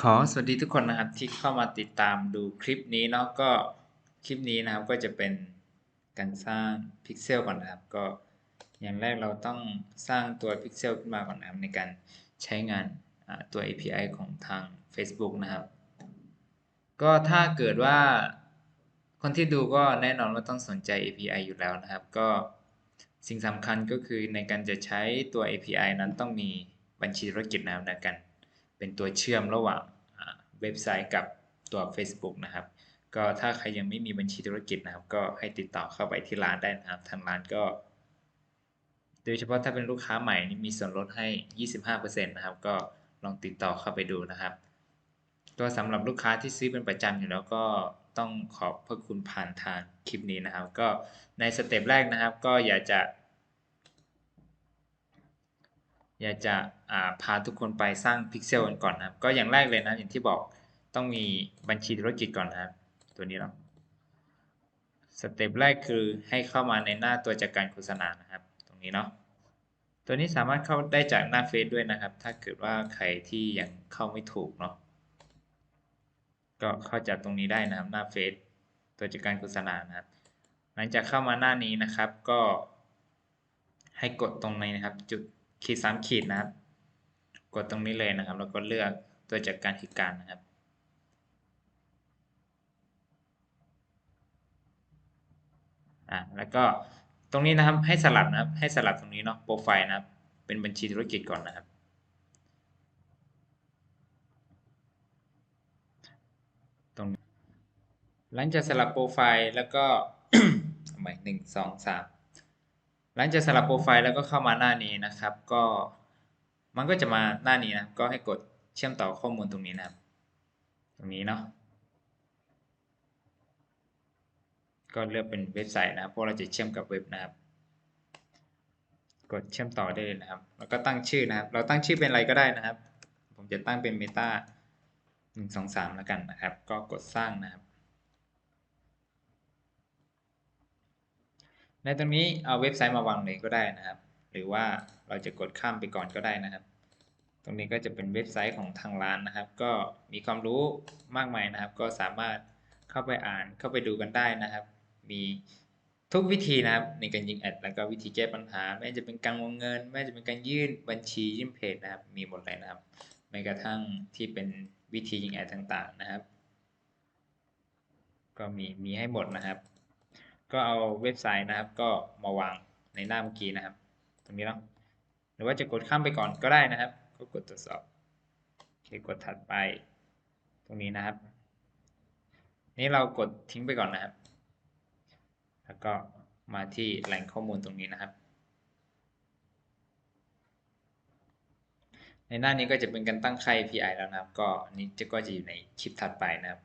ขอสวัสดีทุกคนนะครับที่เข้ามาติดตามดูคลิปนี้เนาะก็คลิปนี้นะครับก็จะเป็นการสร้างพิกเซลก่อนนะครับ ก็อย่างแรกเราต้องสร้างตัวพิกเซลขึ้นมาก่อนนะครับในการใช้งานตัว API ของทาง Facebook นะครับ ก็ถ้าเกิดว่าคนที่ดูก็แน่นอนว่าต้องสนใจ API อยู่แล้วนะครับ ก็สิ่งสำคัญก็คือในการจะใช้ตัว API นั้นต้องมีบัญชีธุรกิจนะครับในการ เป็นตัวเชื่อมระหว่างเว็บไซต์กับตัว Facebook นะครับ ก็ถ้าใครยังไม่มีบัญชีธุรกิจนะครับ ก็ให้ติดต่อเข้าไปที่ร้านได้นะครับ ทางร้านก็ โดยเฉพาะถ้าเป็นลูกค้าใหม่นี่มีส่วนลดให้ 25%นะครับ ก็ลองติดต่อเข้าไปดูนะครับ ก็สำหรับลูกค้าที่ซื้อเป็นประจำอยู่แล้วก็ต้องขอบพระคุณผ่านทางคลิปนี้นะครับ ก็ในสเต็ปแรกนะครับ ก็อยากจะ อยากจะพาทุกคนไปสร้างพิกเซลกันก่อนนะครับก็อย่างแรกเลยนะอย่างที่บอกต้องมีบัญชีธุรกิจก่อนนะครับ ตัวนี้เนาะสเต็ปแรกคือให้เข้ามาในหน้าตัวจัดการโฆษณานะครับ ตรงนี้เนาะตัวนี้สามารถเข้าได้จากหน้าเฟซด้วยนะครับ ถ้าเกิดว่าใครที่ยังเข้าไม่ถูกเนาะก็เข้าจากตรงนี้ได้นะครับหน้าเฟซตัวจัดการโฆษณานะครับ หลังจากเข้ามาหน้านี้นะครับก็ให้กดตรงนี้นะครับ จุด ขีดสามขีดนะครับ กดตรงนี้เลยนะครับ แล้วก็เลือกตัวจัดการเหตุการณ์นะครับ อ่าแล้วก็ตรงนี้นะครับให้สลับนะครับ ให้สลับตรงนี้เนาะโปรไฟล์นะครับ เป็นบัญชีธุรกิจก่อนนะครับตรงหลังจากสลับโปรไฟล์แล้วก็ใหม่หนึ่งสองสาม หลังจากสลับโปรไฟล์แล้วก็เข้ามาหน้านี้นะครับ ก็มันก็จะมาหน้านี้นะ ก็ให้กดเชื่อมต่อข้อมูลตรงนี้นะครับ ตรงนี้เนาะก็เลือกเป็นเว็บไซต์นะครับเพราะเราจะเชื่อมกับเว็บนะครับ กดเชื่อมต่อได้เลยนะครับ แล้วก็ตั้งชื่อนะครับ เราตั้งชื่อเป็นอะไรก็ได้นะครับ ผมจะตั้งเป็น Meta หนึ่งสองสามแล้วกันนะครับ ก็กดสร้างนะครับ ในตรงนี้เอาเว็บไซต์มาวางเลยก็ได้นะครับ หรือว่าเราจะกดข้ามไปก่อนก็ได้นะครับ ตรงนี้ก็จะเป็นเว็บไซต์ของทางร้านนะครับ ก็มีความรู้มากมายนะครับ ก็สามารถเข้าไปอ่านเข้าไปดูกันได้นะครับ มีทุกวิธีนะครับในการยิงแอดแล้วก็วิธีแก้ปัญหา ไม่ว่าจะเป็นการวงเงิน ไม่ว่าจะเป็นการยื่นบัญชียื่นเพจนะครับ มีหมดเลยนะครับแม้กระทั่งที่เป็นวิธียิงแอดต่างๆนะครับ ก็มีมีให้หมดนะครับ ก็เอาเว็บไซต์นะครับ ก็มาวางในหน้าเมื่อกี้นะครับ ตรงนี้เนาะหรือว่าจะกดข้ามไปก่อนก็ได้นะครับ ก็กดตรวจสอบโอเคกดถัดไป ตรงนี้นะครับ นี่เรากดทิ้งไปก่อนนะครับ แล้วก็มาที่แหล่งข้อมูลตรงนี้นะครับ ในหน้านี้ก็จะเป็นการตั้งค่า API แล้วนะครับ ก็นี้จะก็จะอยู่ในคลิปถัดไปนะครับ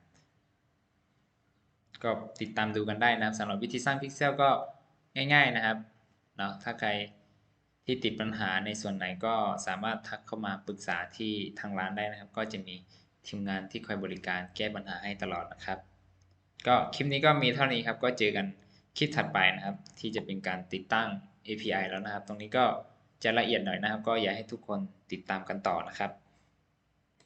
ก็ติดตามดูกันได้นะครับสำหรับวิธีสร้างพิกเซลก็ง่าย ๆนะครับเนาะถ้าใครที่ติดปัญหาในส่วนไหนก็สามารถทักเข้ามาปรึกษาที่ทางร้านได้นะครับ ก็จะมีทีมงานที่คอยบริการแก้ปัญหาให้ตลอดนะครับ ก็คลิปนี้ก็มีเท่านี้ครับ ก็เจอกันคลิปถัดไปนะครับ ที่จะเป็นการติดตั้ง API แล้วนะครับ ตรงนี้ก็จะละเอียดหน่อยนะครับ ก็อยากให้ทุกคนติดตามกันต่อนะครับ